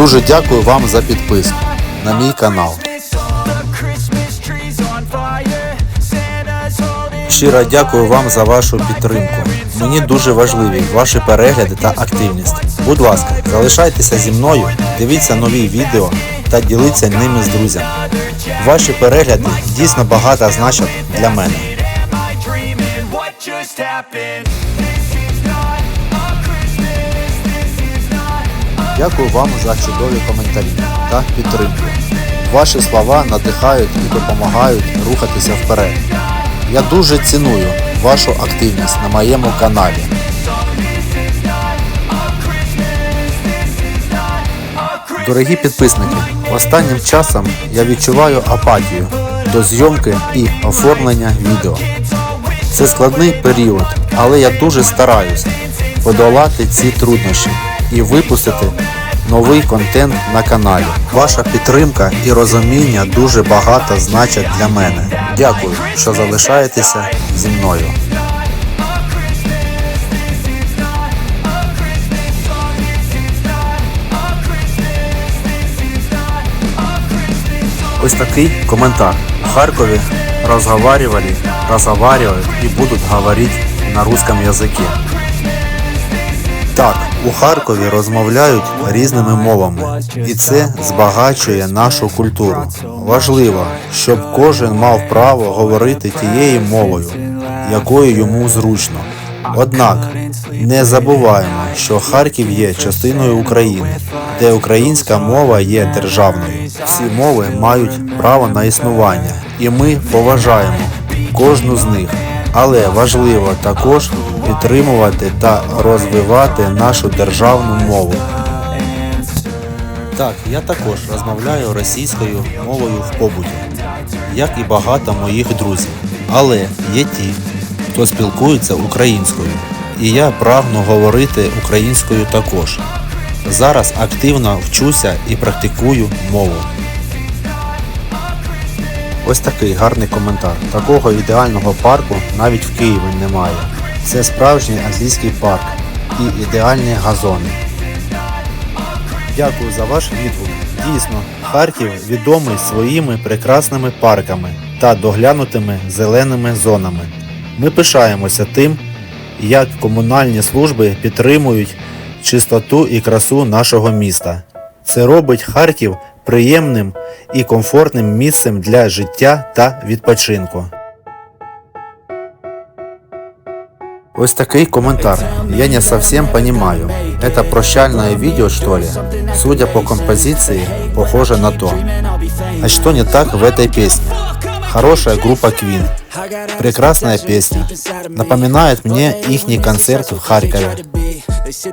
Дуже дякую вам за підписку на мій канал. Щиро дякую вам за вашу підтримку. Мені дуже важливі ваші перегляди та активність. Будь ласка, залишайтеся зі мною, дивіться нові відео та діліться ними з друзями. Ваші перегляди дійсно багато значать для мене. Дякую вам за чудові коментарі та підтримку. Ваші слова надихають і допомагають рухатися вперед. Я дуже ціную вашу активність на моєму каналі. Дорогі підписники, останнім часом я відчуваю апатію до зйомки і оформлення відео. Це складний період, але я дуже стараюся подолати ці труднощі і випустити новий контент на каналі. Ваша підтримка і розуміння дуже багато значать для мене. Дякую, що залишаєтеся зі мною. Ось такий коментар. В Харкові разговаривали, разговаривают и будут говорить на русском языке. Так, у Харкові розмовляють різними мовами, і це збагачує нашу культуру. Важливо, щоб кожен мав право говорити тією мовою, якою йому зручно. Однак не забуваємо, що Харків є частиною України, де українська мова є державною. Всі мови мають право на існування, і ми поважаємо кожну з них. Але важливо також підтримувати та розвивати нашу державну мову. Так, я також розмовляю російською мовою в побуті, як і багато моїх друзів. Але є ті, хто спілкується українською, і я прагну говорити українською також. Зараз активно вчуся і практикую мову. Ось такий гарний коментар. Такого ідеального парку навіть в Києві немає. Це справжній азійський парк і ідеальні газони. Дякую за ваш відгук. Дійсно, Харків відомий своїми прекрасними парками та доглянутими зеленими зонами. Ми пишаємося тим, як комунальні служби підтримують чистоту і красу нашого міста. Це робить Харків приємним і комфортним місцем для життя та відпочинку. Ось такий коментар. Я не совсем понимаю. Это прощальное видео, что ли? Судя по композиции, похоже на то. А что не так в этой песне? Хорошая группа Queen. Прекрасная песня. Напоминает мне ихний концерт в Харькове.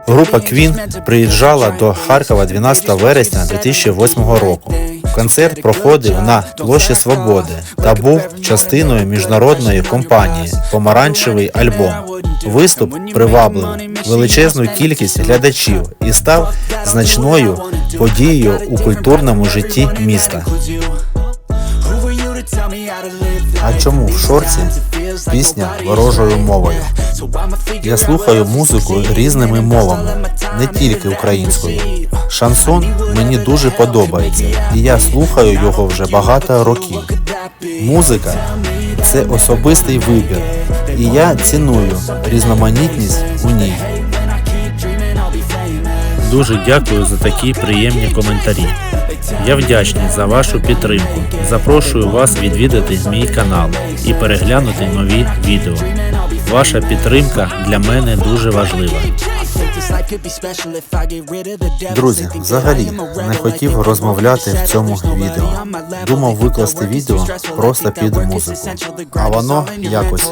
Група Queen приїжджала до Харкова 12 вересня 2008 року. Концерт проходив на площі Свободи та був частиною міжнародної компанії Помаранчевий альбом. Виступ приваблив величезну кількість глядачів і став значною подією у культурному житті міста. А чому в шорці пісня ворожою мовою? Я слухаю музику різними мовами, не тільки українською. Шансон мені дуже подобається, і я слухаю його вже багато років. Музика це особистий вибір, і я ціную різноманітність у ній. Дуже дякую за такі приємні коментарі. Я вдячний за вашу підтримку. Запрошую вас відвідати мій канал і переглянути нові відео. Ваша підтримка для мене дуже важлива. Друзі, взагалі не хотів розмовляти в цьому відео. Думав викласти відео просто під музику, а воно якось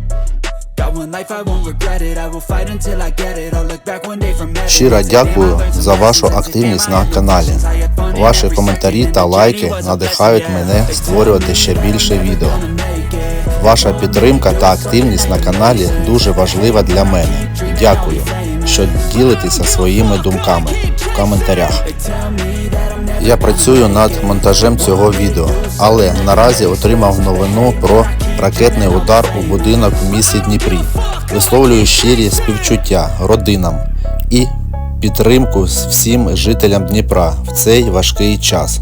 Щиро дякую "Damn, I learned за вашу активність на каналі. Ваші коментарі та лайки надихають мене створювати ще більше відео. Ваша підтримка та активність на каналі дуже важлива для мене. Дякую, що ділитеся своїми думками в коментарях. Я працюю над монтажем цього відео, але наразі отримав новину про ракетний удар у будинок в місті Дніпрі. Висловлюю щирі співчуття родинам і підтримку всім жителям Дніпра в цей важкий час.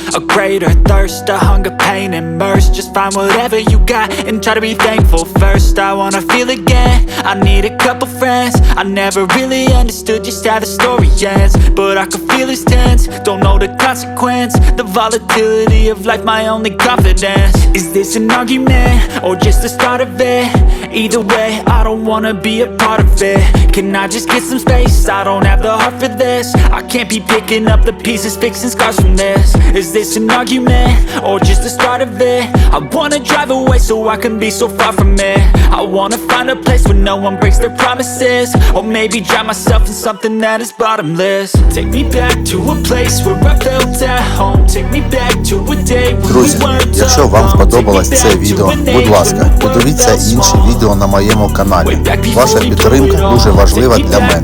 A greater thirst, a hunger, pain, mercy. Just find whatever you got and try to be thankful first. I wanna feel again. I need a couple friends. I never really understood just how the story ends. But I can feel it's tense. Don't know the consequence. The volatility of life, my only confidence. Is this an argument or just the start of it? Either way, I don't wanna be a part of it. Can I just get some space? I don't have the heart for this. I can't be picking up the pieces, fixing scars from this. Is this an argument or just the start of it? I wanna drive away so I can be so far from it. I wanna find a place where no one breaks their promises. Or maybe drown myself in something that is bottomless. Take me back to a place where I felt at home. Take me back to a day Друзі, якщо вам сподобалось це відео, будь ласка, подивіться інші відео на моєму каналі. Ваша підтримка дуже важлива для мене.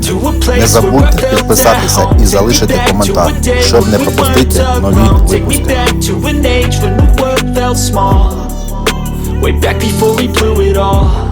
Не забудьте підписатися і залишити коментар, щоб не пропустити нові Take me back to an age when the world felt small Way back before we blew it all.